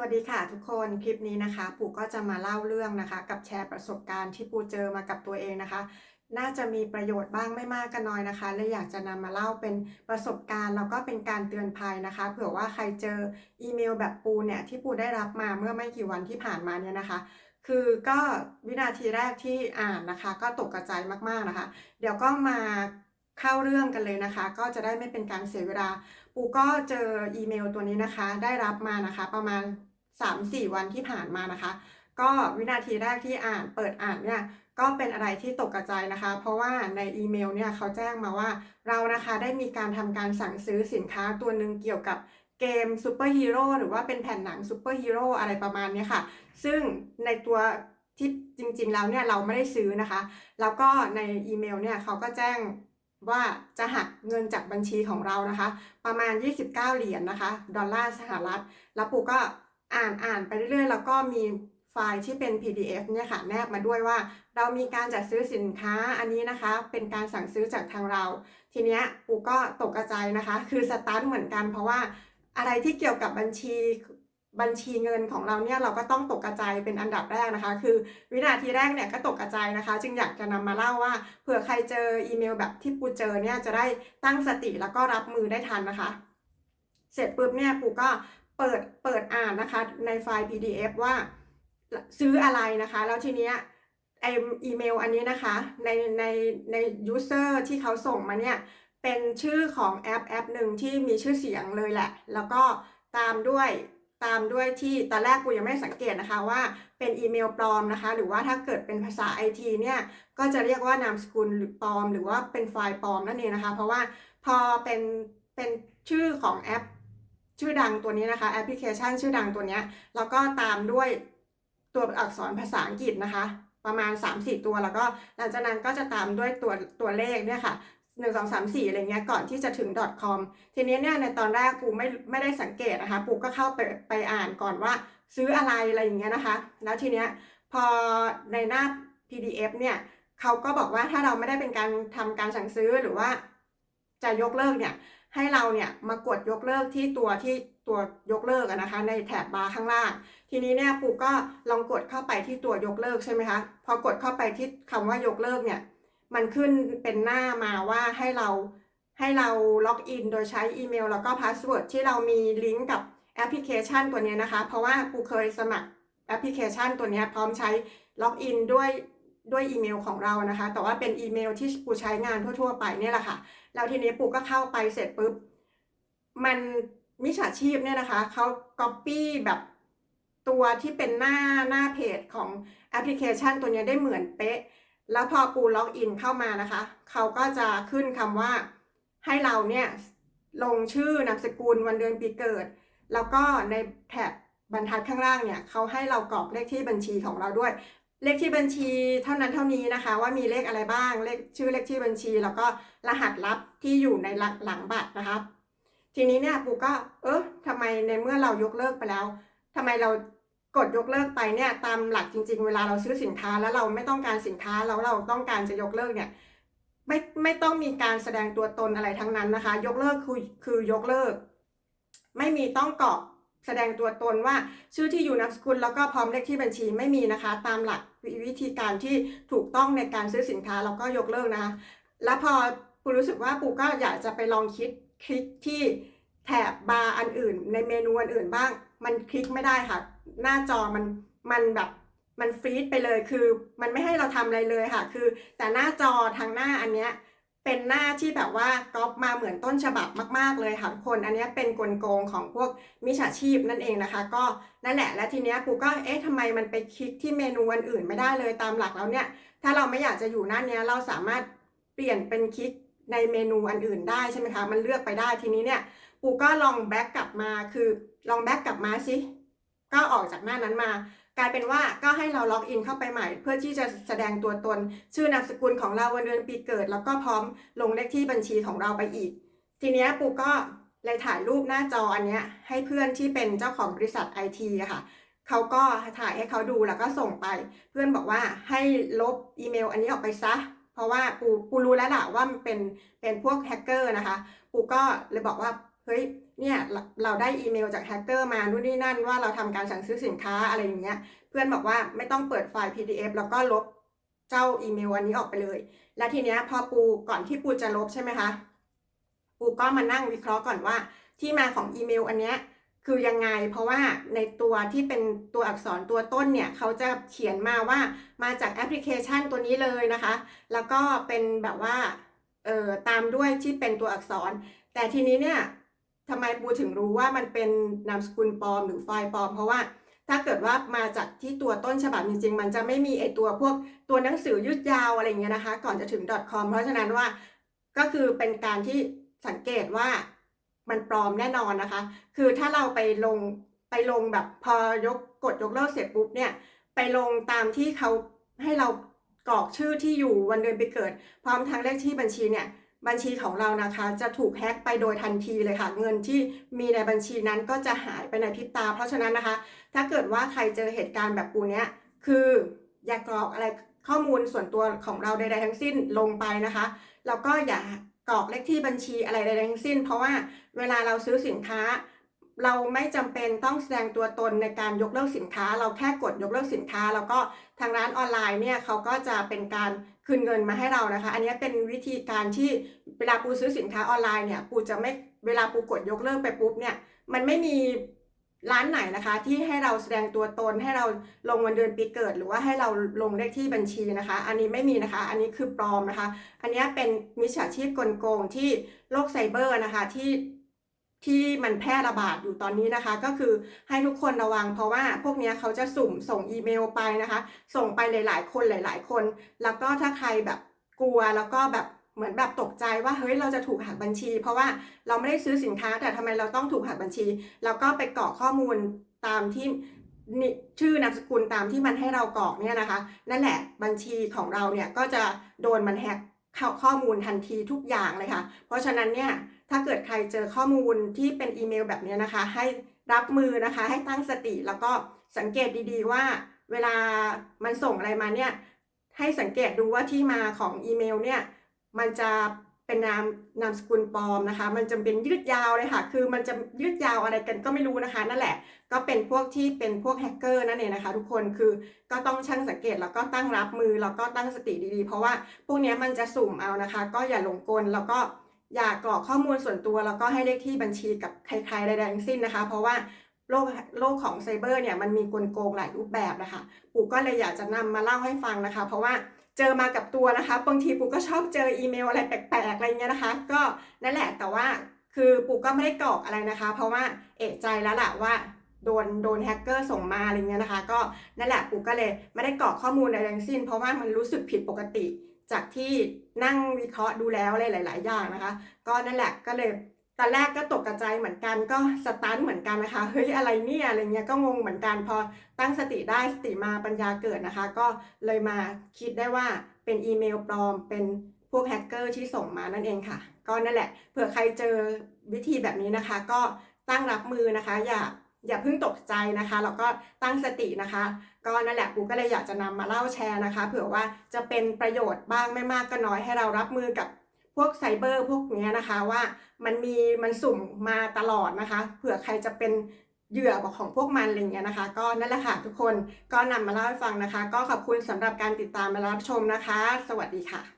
วัสดีค่ะทุกคนคลิปนี้นะคะ ปู่ก็จะมาเล่าเรื่องนะคะ กับแชร์ประสบการณ์ที่ปู่เจอมากับตัวเองนะคะ น่าจะมีประโยชน์บ้างไม่มากก็น้อยนะคะเลยอยากจะนำมาเล่าเป็นประสบการณ์แล้วก็เป็นการเตือนภัยนะคะ เผื่อว่าใครเจออีเมลแบบปูเนี่ยที่ปูได้รับมาเมื่อไม่กี่วันที่ผ่านมาเนี่ยนะคะ คือก็วินาทีแรกที่อ่านนะคะ ก็ตกกระจายมากๆนะคะ เดี๋ยวก็มาเข้าเรื่องกันเลยนะคะ ก็จะได้ไม่เป็นการเสียเวลา ปูก็เจออีเมลตัวนี้นะคะ ได้รับมานะคะ ประมาณ 3-4 วันที่ผ่านมานะคะ ก็วินาทีแรกที่อ่านเปิดอ่านเนี่ยก็เป็นอะไรที่ตกกระจายนะคะ เพราะว่าในอีเมลเนี่ยเขาแจ้งมาว่าเรานะคะได้มีการทำการสั่งซื้อสินค้าตัวหนึ่งเกี่ยวกับเกมซูเปอร์ฮีโร่หรือว่าเป็นแผ่นหนังซูเปอร์ฮีโร่อะไรประมาณนี้ค่ะ ซึ่งในตัวที่จริงๆแล้วเนี่ยเราไม่ได้ซื้อนะคะ แล้วก็ในอีเมลเนี่ยเขาก็แจ้ง ว่าจะหักเงินจากบัญชีของเรานะคะ ประมาณ 29 เหรียญนะคะ ดอลลาร์สหรัฐ แล้วปูก็อ่านอ่านไปเรื่อยๆ แล้วก็มีไฟล์ที่เป็น PDF เนี่ยค่ะ แนบมาด้วยว่าเรามีการจัดซื้อสินค้าอันนี้นะคะ เป็นการสั่งซื้อจากทางเรา ทีเนี้ยปูก็ตกกระจนะคะ คือสตาร์ทเหมือนกันเพราะว่าอะไรที่เกี่ยวกับบัญชี บัญชีเงินของเราเนี่ยเราก็ต้องตกกระจายเป็นอันดับแรกนะคะ คือวินาทีแรกเนี่ยก็ตกกระจายนะคะ จึงอยากจะนำมาเล่าว่าเผื่อใครเจออีเมลแบบที่ปูเจอเนี่ยจะได้ตั้งสติแล้วก็รับมือได้ทันนะคะ เสร็จปุ๊บเนี่ยปูก็เปิดเปิดอ่านนะคะในไฟล์ PDF ว่าซื้ออะไรนะคะ แล้วทีเนี้ยไออีเมลอันนี้นะคะในในในยูเซอร์ที่เขาส่งมาเนี่ยเป็นชื่อของแอปแอปหนึ่งที่มีชื่อเสียงเลยแหละ แล้วก็ตามด้วย ตามด้วยที่ตอนแรกกูยังไม่สังเกตนะคะว่าเป็นอีเมลปลอมนะคะ หรือว่าถ้าเกิดเป็นภาษาไอทีเนี่ยก็จะเรียกว่านามสกุลหรือปลอม หรือว่าเป็นไฟล์ปลอมนั่นเองนะคะ เพราะว่าพอเป็นเป็นชื่อของแอปชื่อดังตัวนี้นะคะแอปพลิเคชันชื่อดังตัวนี้แล้วก็ตามด้วยตัวอักษรภาษาอังกฤษนะคะ ประมาณ 3-4 ตัวแล้วก็หลังจากนั้นก็จะตามด้วยตัวตัวเลขเนี่ยค่ะ หนึ่งสองสามสี่อะไรเงี้ยก่อนที่จะถึง .com ทีนี้เนี่ยในตอนแรกปูไม่ไม่ได้สังเกตนะคะปูก็เข้าไปไปอ่านก่อนว่าซื้ออะไรอะไรอย่างเงี้ยนะคะ แล้วทีเนี้ยพอในหน้า PDF เนี่ยเขาก็บอกว่าถ้าเราไม่ได้เป็นการทำการสั่งซื้อหรือว่า จะยกเลิกเนี่ยให้เราเนี่ยมากดยกเลิกที่ตัวที่ตัวยกเลิกนะคะ ในแถบบาร์ข้างล่าง ทีนี้เนี่ยปูก็ลองกดเข้าไปที่ตัวยกเลิกใช่ไหมคะพอกดเข้าไปที่คำว่ายกเลิกเนี่ย มันขึ้นเป็นหน้ามาว่าให้เราให้เราล็อกอินโดยใช้อีเมล แล้วก็พาสเวิร์ดที่เรามีลิงก์กับแอปพลิเคชันตัวนี้นะคะ เพราะว่าปูเคยสมัครแอปพลิเคชันตัวนี้พร้อมใช้ล็อกอินด้วยด้วยอีเมลของเรานะคะ แต่ว่าเป็นอีเมลที่ปูใช้งานทั่วๆไปเนี่ยแหละค่ะ แล้วทีนี้ปูก็เข้าไปเสร็จปุ๊บ มันมิจฉาชีพเนี่ยนะคะเขาก๊อปปี้แบบตัวที่เป็นหน้าหน้าเพจของแอปพลิเคชันตัวนี้ได้เหมือนเป๊ะ แล้วพอปูล็อกอินเข้ามานะคะ เขาก็จะขึ้นคำว่าให้เราเนี่ยลงชื่อนามสกุลวันเดือนปีเกิด แล้วก็ในแถบบรรทัดข้างล่างเนี่ยเขาให้เรากรอกเลขที่บัญชีของเราด้วย เลขที่บัญชีเท่านั้นเท่านี้นะคะ ว่ามีเลขอะไรบ้างเลขชื่อเลขที่บัญชี แล้วก็รหัสลับที่อยู่ในหลังบัตรนะคะทีนี้เนี่ยปูก็เออทำไมในเมื่อเรายกเลิกไปแล้วทำไมเรา กดยกเลิกไปเนี่ยตามหลักจริง ๆ เวลาเราซื้อสินค้าแล้วเราไม่ต้องการสินค้าแล้วเราต้องการจะยกเลิกเนี่ยไม่ไม่ต้องมีการแสดงตัวตนอะไรทั้งนั้นนะคะ ยกเลิกคือคือยกเลิก ไม่มีต้องกรอกแสดงตัวตนว่าชื่อที่อยู่นามสกุลแล้วก็พร้อมเลขที่บัญชีไม่มีนะคะ ตามหลักวิธีการที่ถูกต้องในการซื้อสินค้าแล้วก็ยกเลิกนะคะ แล้วพอปูรู้สึกว่าปูก็อยากจะไปลองคิดคลิกที่ แถบบาร์อันอื่น ในเมนูอันอื่นบ้าง มันคลิกไม่ได้ค่ะ หน้าจอมันมันแบบมันฟรีดไปเลยคือมันไม่ให้เราทำอะไรเลยค่ะ คือ แต่หน้าจอทางหน้าอันเนี้ยเป็นหน้าที่แบบว่าก๊อปมาเหมือนต้นฉบับมาก ๆ เลยค่ะทุกคน อันนี้เป็นกลโกงของพวกมิจฉาชีพนั่นเองนะคะ ก็นั่นแหละ และทีเนี้ยปูก็เอ๊ะทำไมมันไปคลิกที่เมนูอันอื่นไม่ได้เลยตามหลักแล้วเนี่ย ถ้าเราไม่อยากจะอยู่หน้าเนี้ยเราสามารถเปลี่ยนเป็นคลิกในเมนูอันอื่นได้ใช่ไหมคะ มันเลือกไปได้ทีนี้เนี่ยูก็ลองแบ็กกลับมาคือลองแบ็กกลับมาสิก็ออกจากหน้านั้นมา กลายเป็นว่าก็ให้เราล็อกอินเข้าไปใหม่ เพื่อที่จะแสดงตัวตน ชื่อนามสกุลของเราวันเดือนปีเกิด แล้วก็พร้อมลงเลขที่บัญชีของเราไปอีก ทีนี้ปูก็เลยถ่ายรูปหน้าจออันเนี้ยให้เพื่อนที่เป็นเจ้าของบริษัทไอทีค่ะเขาก็ถ่ายให้เขาดูแล้วก็ส่งไป เพื่อนบอกว่าให้ลบอีเมล อันนี้ออกไปซะ เพราะว่าปูปูรู้แล้วล่ะว่ามันเป็นเป็นพวกแฮกเกอร์นะคะ ปูก็เลยบอกว่า เฮ้ยเนี่ยเราได้อีเมลจากแฮกเกอร์มานู่นนี่นั่นว่าเราทำการสั่งซื้อสินค้าอะไรอย่างเงี้ย เพื่อนบอกว่าไม่ต้องเปิดไฟล์ PDF แล้วก็ลบเจ้าอีเมลอันนี้ออกไปเลย และทีเนี้ยพอปูก่อนที่ปูจะลบใช่ไหมคะ ปูก็มานั่งวิเคราะห์ก่อนว่า ที่มาของอีเมลอันเนี้ยคือยังไง เพราะว่าในตัวที่เป็นตัวอักษรตัวต้นเนี่ยเขาจะเขียนมาว่ามาจากแอปพลิเคชันตัวนี้เลยนะคะ แล้วก็เป็นแบบว่าเอ่อตามด้วยที่เป็นตัวอักษร แต่ทีนี้เนี่ย ทำไมปูถึงรู้ว่ามันเป็นนามสกุลปลอมหรือไฟล์ปลอม เพราะว่าถ้าเกิดว่ามาจากที่ตัวต้นฉบับจริงๆ มันจะไม่มีไอตัวพวกตัวหนังสือยืดยาวอะไรเงี้ยนะคะ ก่อนจะถึง .com เพราะฉะนั้นว่าก็คือเป็นการที่สังเกตว่ามันปลอมแน่นอนนะคะ คือถ้าเราไปลงไปลงแบบพอยกกดยกเลิกเสร็จปุ๊บเนี่ย ไปลงตามที่เขาให้เรากรอกชื่อที่อยู่วันเดือนปีเกิด พร้อมทั้งเลขที่บัญชีเนี่ย บัญชีของเรานะคะจะถูกแฮ็กไปโดยทันทีเลยค่ะ เงินที่มีในบัญชีนั้นก็จะหายไปในพริบตา เพราะฉะนั้นนะคะ ถ้าเกิดว่าใครเจอเหตุการณ์แบบปูเนี้ยคืออย่ากรอกอะไรข้อมูลส่วนตัวของเราใดๆทั้งสิ้นลงไปนะคะแล้วก็อย่ากรอกเลขที่บัญชีอะไรใดๆทั้งสิ้น เพราะว่าเวลาเราซื้อสินค้า เราไม่จำเป็นต้องแสดงตัวตนในการยกเลิกสินค้า เราแค่กดยกเลิกสินค้า แล้วก็ทางร้านออนไลน์เนี่ยเขาก็จะเป็นการ คืนเงินมาให้เรานะคะ อันนี้เป็นวิธีการที่เวลาปูซื้อสินค้าออนไลน์เนี่ยปูจะไม่เวลาปูกดยกเลิกไปปุ๊บเนี่ยมันไม่มีร้านไหนนะคะ ที่ให้เราแสดงตัวตนให้เราลงวันเดือนปีเกิด หรือว่าให้เราลงเลขที่บัญชีนะคะ อันนี้ไม่มีนะคะ อันนี้คือปลอมนะคะ อันนี้เป็นมิจฉาชีพกลโกงที่โลกไซเบอร์นะคะที่ ที่มันแพร่ระบาดอยู่ตอนนี้นะคะ ก็คือให้ทุกคนระวัง เพราะว่าพวกนี้เขาจะสุ่มส่งอีเมลไปนะคะ ส่งไปหลาย ๆ คนหลาย ๆ คน แล้วก็ถ้าใครแบบกลัวแล้วก็แบบเหมือนแบบตกใจว่าเฮ้ยเราจะถูกหักบัญชี เพราะว่าเราไม่ได้ซื้อสินค้าแต่ทำไมเราต้องถูกหักบัญชี แล้วก็ไปกรอกข้อมูลตามที่นี่ชื่อนามสกุลตามที่มันให้เรากรอกเนี่ยนะคะ นั่นแหละบัญชีของเราเนี่ยก็จะโดนมันแฮก ข้อมูลทันทีทุกอย่างเลยค่ะ เพราะฉะนั้นเนี่ยถ้าเกิดใครเจอข้อมูลที่เป็นอีเมลแบบนี้นะคะ ให้รับมือนะคะ ให้ตั้งสติแล้วก็สังเกตดีๆว่า เวลามันส่งอะไรมาเนี่ยให้สังเกตดูว่าที่มาของอีเมลเนี่ยมันจะ เป็นนามนามสกุลปลอมนะคะ มันจะเป็นยืดยาวเลยค่ะ คือมันจะยืดยาวอะไรกันก็ไม่รู้นะคะ นั่นแหละ ก็เป็นพวกที่เป็นพวกแฮกเกอร์นั่นเองนะคะ ทุกคนคือก็ต้องช่างสังเกตแล้วก็ตั้งรับมือแล้วก็ตั้งสติดีๆ เพราะว่าพวกนี้มันจะสุ่มเอานะคะ ก็อย่าหลงกลแล้วก็อย่ากรอกข้อมูลส่วนตัวแล้วก็ให้เลขที่บัญชีกับใครๆใดๆทั้งสิ้นนะคะ เพราะว่าโลกโลกของไซเบอร์เนี่ยมันมีกลโกงหลายรูปแบบนะคะปู่ก็เลยอยากจะนำมาเล่าให้ฟังนะคะ เพราะว่า เจอมากับตัวนะคะบางทีปู่ก็ชอบเจออีเมลอะไรแปลกๆอะไรเงี้ยนะคะ ก็นั่นแหละแต่ว่าคือปู่ก็ไม่ได้กรอกอะไรนะคะ เพราะว่าเอะใจแล้วล่ะว่าโดนโดนแฮกเกอร์ส่งมาอะไรเงี้ยนะคะ ก็นั่นแหละปู่ก็เลยไม่ได้กรอกข้อมูลอะไรทั้งสิ้น เพราะว่ามันรู้สึกผิดปกติ จากที่นั่งวิเคราะห์ดูแล้วอะไรหลาย ๆ อย่างนะคะ ก็นั่นแหละก็เลย ตอนแรกก็ตกกระจายเหมือนกันก็สตันเหมือนกันนะคะเฮ้ยอะไรเนี่ยอะไรเงี้ยก็งงเหมือนกันพอตั้งสติได้สติมาปัญญาเกิดนะคะ ก็เลยมาคิดได้ว่าเป็นอีเมลปลอม เป็นพวกแฮกเกอร์ที่ส่งมานั่นเองค่ะ ก็นั่นแหละเผื่อใครเจอวิธีแบบนี้นะคะ ก็ตั้งรับมือนะคะ อย่าอย่าเพิ่งตกใจนะคะแล้วก็ตั้งสตินะคะ ก็นั่นแหละปูก็เลยอยากจะนำมาเล่าแชร์นะคะ เผื่อว่าจะเป็นประโยชน์บ้างไม่มากก็น้อยให้เรารับมือกับ พวกไซเบอร์พวกนี้นะคะว่ามันมีมันสุ่มมาตลอดนะคะ เผื่อใครจะเป็นเหยื่อของพวกมันอะไรเงี้ยนะคะ ก็นั่นแหละค่ะทุกคนก็นำมาเล่าให้ฟังนะคะ ก็ขอบคุณสำหรับการติดตามมารับชมนะคะ สวัสดีค่ะ